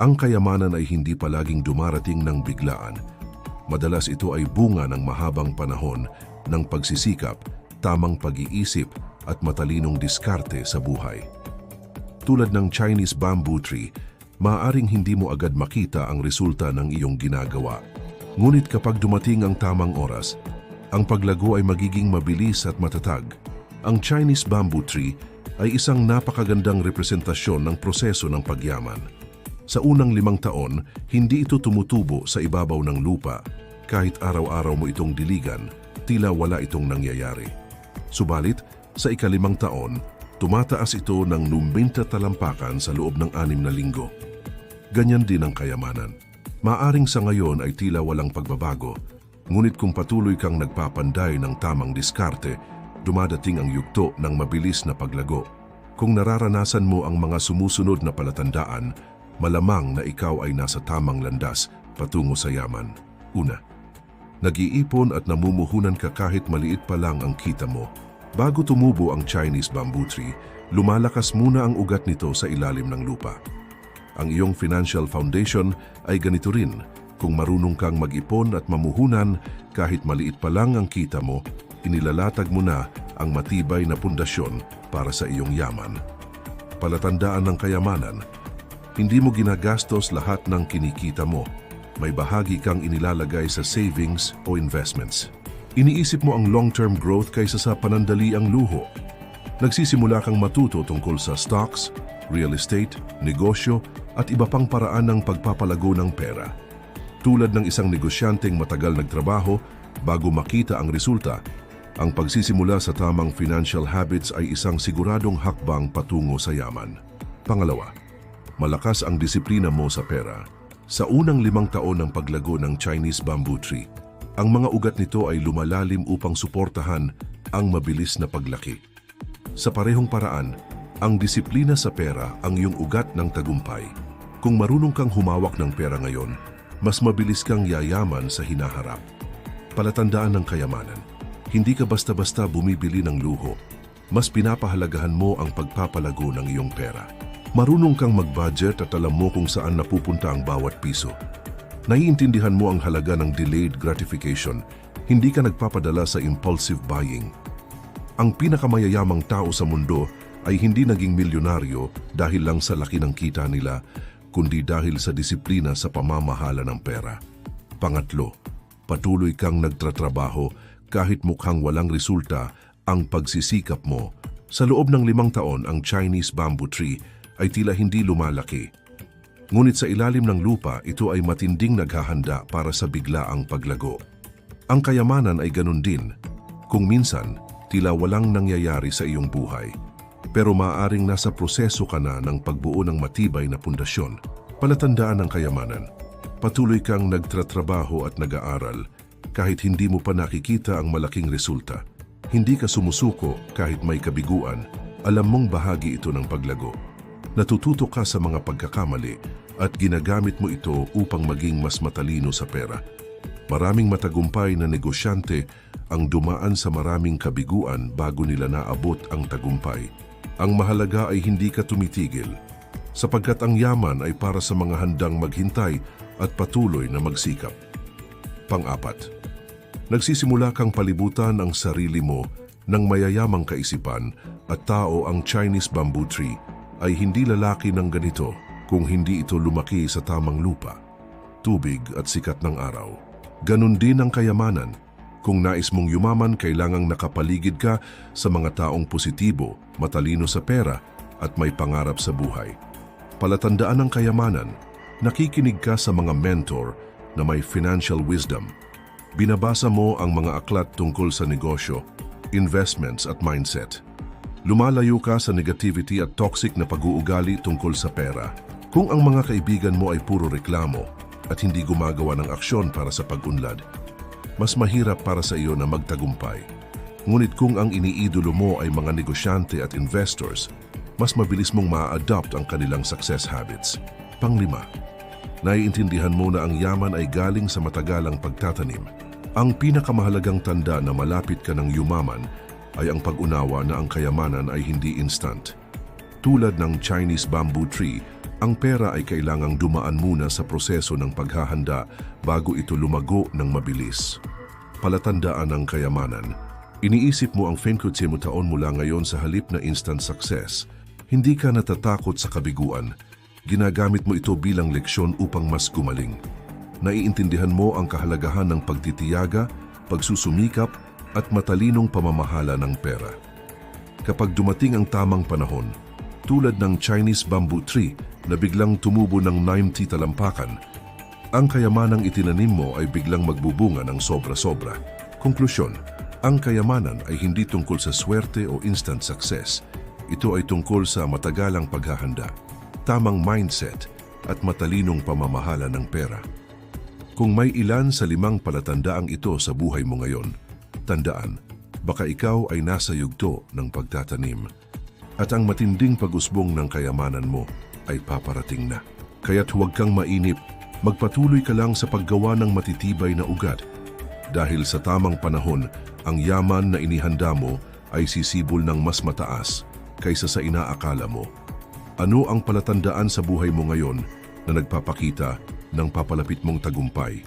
Ang kayamanan ay hindi palaging dumarating ng biglaan. Madalas ito ay bunga ng mahabang panahon ng pagsisikap, tamang pag-iisip at matalinong diskarte sa buhay. Tulad ng Chinese bamboo tree, maaaring hindi mo agad makita ang resulta ng iyong ginagawa. Ngunit kapag dumating ang tamang oras, ang paglago ay magiging mabilis at matatag. Ang Chinese bamboo tree ay isang napakagandang representasyon ng proseso ng pagyaman. Sa unang limang taon, hindi ito tumutubo sa ibabaw ng lupa. Kahit araw-araw mo itong diligan, tila wala itong nangyayari. Subalit, sa ikalimang taon, tumataas ito ng lumbinta talampakan sa loob ng anim na linggo. Ganyan din ang kayamanan. Maaring sa ngayon ay tila walang pagbabago, ngunit kung patuloy kang nagpapanday ng tamang diskarte, dumadating ang yugto ng mabilis na paglago. Kung nararanasan mo ang mga sumusunod na palatandaan, malamang na ikaw ay nasa tamang landas patungo sa yaman. Una, nag-iipon at namumuhunan ka kahit maliit pa lang ang kita mo. Bago tumubo ang Chinese bamboo tree, lumalakas muna ang ugat nito sa ilalim ng lupa. Ang iyong financial foundation ay ganito rin. Kung marunong kang mag-ipon at mamuhunan, kahit maliit pa lang ang kita mo, inilalatag mo na ang matibay na pundasyon para sa iyong yaman. Palatandaan ng kayamanan, hindi mo ginagastos lahat ng kinikita mo. May bahagi kang inilalagay sa savings o investments. Iniisip mo ang long-term growth kaysa sa panandaliang luho. Nagsisimula kang matuto tungkol sa stocks, real estate, negosyo at iba pang paraan ng pagpapalago ng pera. Tulad ng isang negosyanteng matagal nagtrabaho bago makita ang resulta, ang pagsisimula sa tamang financial habits ay isang siguradong hakbang patungo sa yaman. Pangalawa, malakas ang disiplina mo sa pera. Sa unang limang taon ng paglago ng Chinese bamboo tree, ang mga ugat nito ay lumalalim upang suportahan ang mabilis na paglaki. Sa parehong paraan, ang disiplina sa pera ang iyong ugat ng tagumpay. Kung marunong kang humawak ng pera ngayon, mas mabilis kang yayaman sa hinaharap. Palatandaan ng kayamanan. Hindi ka basta-basta bumibili ng luho. Mas pinapahalagahan mo ang pagpapalago ng iyong pera. Marunong kang mag-budget at alam mo kung saan napupunta ang bawat piso. Naiintindihan mo ang halaga ng delayed gratification. Hindi ka nagpapadala sa impulsive buying. Ang pinakamayayamang tao sa mundo ay hindi naging milyonaryo dahil lang sa laki ng kita nila, kundi dahil sa disiplina sa pamamahala ng pera. Pangatlo, patuloy kang nagtratrabaho kahit mukhang walang resulta ang pagsisikap mo. Sa loob ng limang taon, ang Chinese bamboo tree ay tila hindi lumalaki. Ngunit sa ilalim ng lupa, ito ay matinding naghahanda para sa biglaang paglago. Ang kayamanan ay ganun din. Kung minsan, tila walang nangyayari sa iyong buhay. Pero maaaring nasa proseso ka na ng pagbuo ng matibay na pundasyon. Palatandaan ng kayamanan. Patuloy kang nagtratrabaho at nag-aaral kahit hindi mo pa nakikita ang malaking resulta. Hindi ka sumusuko kahit may kabiguan. Alam mong bahagi ito ng paglago. Natututo ka sa mga pagkakamali at ginagamit mo ito upang maging mas matalino sa pera. Maraming matagumpay na negosyante ang dumaan sa maraming kabiguan bago nila naabot ang tagumpay. Ang mahalaga ay hindi ka tumitigil, sapagkat ang yaman ay para sa mga handang maghintay at patuloy na magsikap. Pang-apat, nagsisimula kang palibutan ang sarili mo ng mayayamang kaisipan at tao ang Chinese bamboo tree ay hindi lalaki ng ganito kung hindi ito lumaki sa tamang lupa, tubig at sikat ng araw. Ganon din ang kayamanan. Kung nais mong yumaman, kailangang nakapaligid ka sa mga taong positibo, matalino sa pera at may pangarap sa buhay. Palatandaan ng kayamanan, nakikinig ka sa mga mentor na may financial wisdom. Binabasa mo ang mga aklat tungkol sa negosyo, investments at mindset. Lumalayo ka sa negativity at toxic na pag-uugali tungkol sa pera. Kung ang mga kaibigan mo ay puro reklamo at hindi gumagawa ng aksyon para sa pag-unlad, mas mahirap para sa iyo na magtagumpay. Ngunit kung ang iniidolo mo ay mga negosyante at investors, mas mabilis mong ma-adopt ang kanilang success habits. Panglima, naiintindihan mo na ang yaman ay galing sa matagalang pagtatanim. Ang pinakamahalagang tanda na malapit ka ng yumaman ay ang pag-unawa na ang kayamanan ay hindi instant. Tulad ng Chinese bamboo tree, Ang pera ay kailangang dumaan muna sa proseso ng paghahanda bago ito lumago ng mabilis. Palatandaan ng kayamanan. Iniisip mo ang Fenkutse mo taon mula ngayon sa halip na instant success. Hindi ka natatakot sa kabiguan. Ginagamit mo ito bilang leksyon upang mas gumaling. Naiintindihan mo ang kahalagahan ng pagtitiyaga, pagsusumikap at matalinong pamamahala ng pera. Kapag dumating ang tamang panahon, tulad ng Chinese bamboo tree na biglang tumubo ng 90 talampakan, ang kayamanang itinanim mo ay biglang magbubunga ng sobra-sobra. Konklusyon, ang kayamanan ay hindi tungkol sa swerte o instant success. Ito ay tungkol sa matagalang paghahanda, tamang mindset at matalinong pamamahala ng pera. Kung may ilan sa limang palatandaang ito sa buhay mo ngayon, tandaan, baka ikaw ay nasa yugto ng pagtatanim. At ang matinding pag-usbong ng kayamanan mo ay paparating na. Kaya't huwag kang mainip, magpatuloy ka lang sa paggawa ng matitibay na ugat. Dahil sa tamang panahon, ang yaman na inihanda mo ay sisibol ng mas mataas kaysa sa inaakala mo. Ano ang palatandaan sa buhay mo ngayon na nagpapakita ng papalapit mong tagumpay?